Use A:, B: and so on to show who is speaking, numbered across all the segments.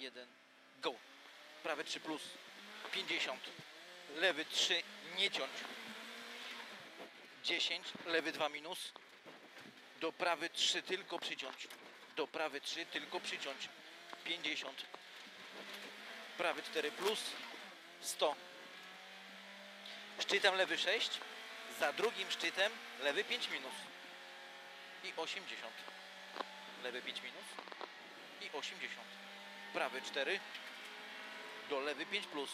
A: 1, go. Prawy 3 plus, 50. Lewy 3, nie ciąć. 10, lewy 2 minus. Do prawy 3 tylko przyciąć. Do prawy 3 tylko przyciąć. 50. Prawy 4 plus, 100. Szczytem lewy 6, za drugim szczytem lewy 5 minus i 80. Lewy 5 minus i 80. Prawy 4 do lewy 5 plus.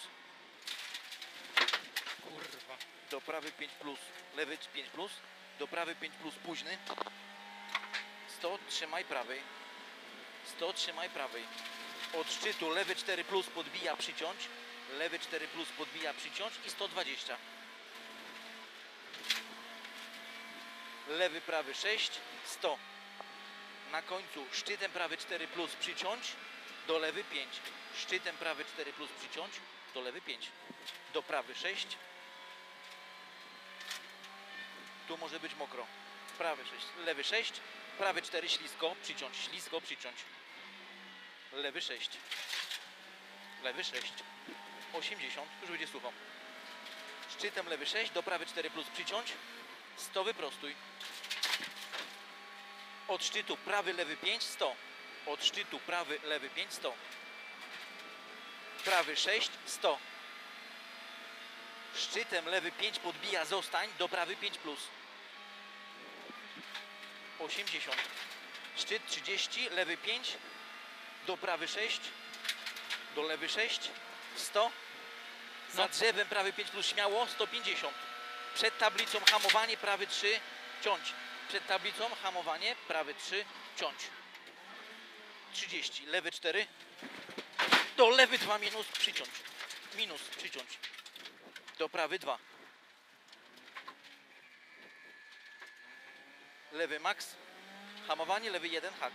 B: Kurwa.
A: Do prawy 5 plus. Lewy 5 plus. Do prawy 5 plus późny. 100 trzymaj prawej. 100 trzymaj prawej. Od szczytu lewy 4 plus podbija przyciąć. Lewy 4 plus podbija przyciąć i 120. Lewy prawy 6, 100. Na końcu szczytem prawy 4 plus przyciąć, do lewy 5. Szczytem prawy 4 plus przyciąć, do lewy 5. Do prawy 6. Tu może być mokro. Prawy 6, lewy 6, prawy 4 ślisko, przyciąć, ślisko, przyciąć. Lewy 6. Lewy 6. 80, już będzie sucho. Szczytem lewy 6, do prawy 4 plus przyciąć, 100 wyprostuj. Od szczytu prawy, lewy 5, 100. Od szczytu prawy, lewy 5, 100. Prawy 6, 100. Szczytem lewy 5 podbija, zostań, do prawy 5 plus. 80. Szczyt 30, lewy 5, do prawy 6, do lewy 6, 100. Za drzewem prawy 5 plus śmiało, 150. Przed tablicą hamowanie, prawy 3, ciąć. Przed tablicą hamowanie, prawy 3, ciąć. 30, lewy 4, do lewy 2 minus, przyciąć. Minus, przyciąć. Do prawy 2. Lewy max, hamowanie, lewy 1, hak.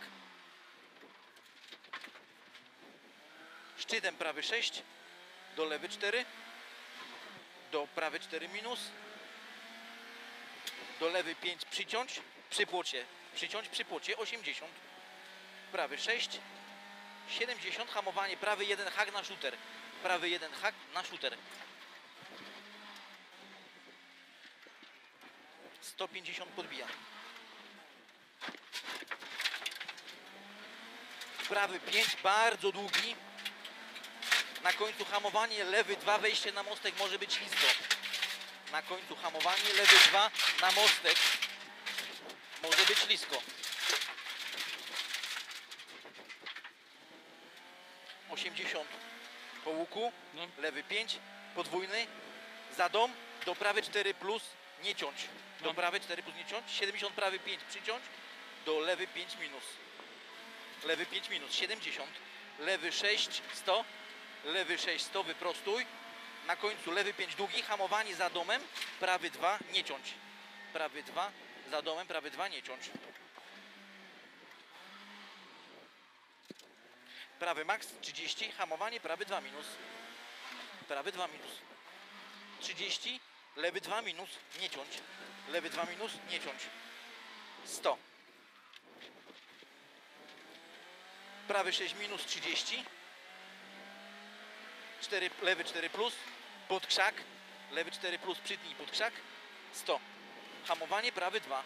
A: Szczytem prawy 6, do lewy 4, do prawy 4 minus, do lewy 5 przyciąć, przy płocie, przyciąć przy płocie 80, prawy 6, 70, hamowanie, prawy 1 hak na shooter, prawy 1 hak na shooter. 150 podbija. Prawy 5, bardzo długi. Na końcu hamowanie, lewy 2, wejście na mostek może być ślisko. Na końcu hamowanie, lewy 2, na mostek. Może być ślisko. 80 po łuku,
B: No.
A: lewy 5, podwójny, za dom, do prawy 4 plus, nie ciąć. Do
B: No.
A: prawy 4 plus nie ciąć, 70 prawy 5 przyciąć, do lewy 5 minus. Lewy 5 minus, 70, lewy 6, 100, lewy 6, 100, wyprostuj. Na końcu lewy 5 długi, hamowanie za domem, prawy 2, nie ciąć. Prawy 2, za domem, prawy 2, nie ciąć. Prawy max 30, hamowanie, prawy 2 minus. Prawy 2 minus. 30, lewy 2 minus, nie ciąć. Lewy 2 minus, nie ciąć. 100. Prawy 6 minus 30. 4, lewy 4 plus, pod krzak. Lewy 4 plus, przytnij pod krzak. 100. Hamowanie, prawy 2.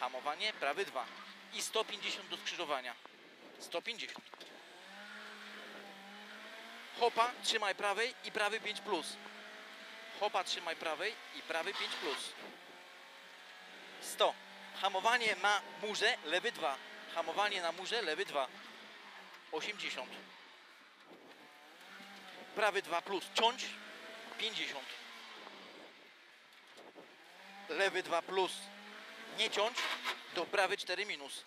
A: Hamowanie, prawy 2. I 150 do skrzyżowania. 150. Hopa, trzymaj prawej i prawy 5 plus. Hopa, trzymaj prawej i prawy 5 plus. 100. Hamowanie na murze, lewy 2. Hamowanie na murze, lewy 2. 80. Prawy 2 plus, ciąć, 50. Lewy 2 plus, nie ciąć, do prawy 4 minus.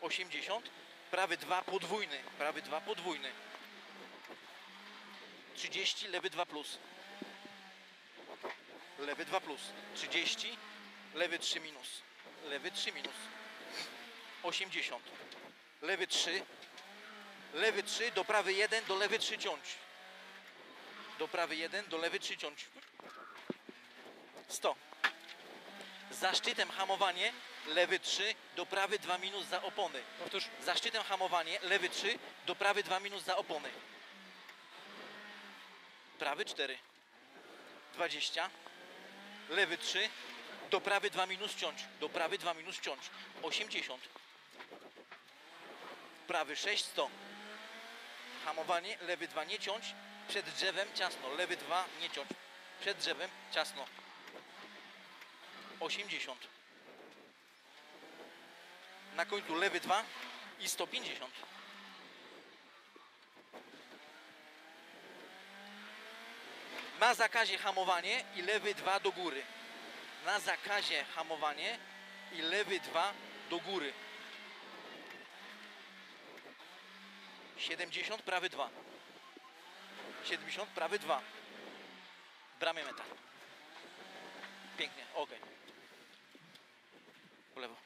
A: 80. Prawy 2 podwójny, prawy 2 podwójny. 30, lewy 2 plus. Lewy 2 plus. 30, lewy 3 minus. Lewy 3 minus. 80. Lewy 3. Lewy 3, do prawy 1, do lewy 3 ciąć. Do prawy 1, do lewy 3 ciąć. 100. Za szczytem hamowanie, lewy 3, do prawy 2 minus za opony.
B: Powtórz.
A: Za szczytem hamowanie, lewy 3, do prawy 2 minus za opony. Prawy 4. 20. Lewy 3, do prawy 2 minus ciąć. Do prawy 2 minus ciąć. 80. Prawy 6, 100. Hamowanie, lewy 2 nie ciąć. Przed drzewem ciasno. Lewy 2 nie ciąć. Przed drzewem ciasno. 80. Na końcu lewy 2 i 150. Na zakazie hamowanie i lewy 2 do góry. Na zakazie hamowanie i lewy 2 do góry. 70, prawy 2. 70, prawy 2. Bramie meta. Pięknie, ok. Po lewo.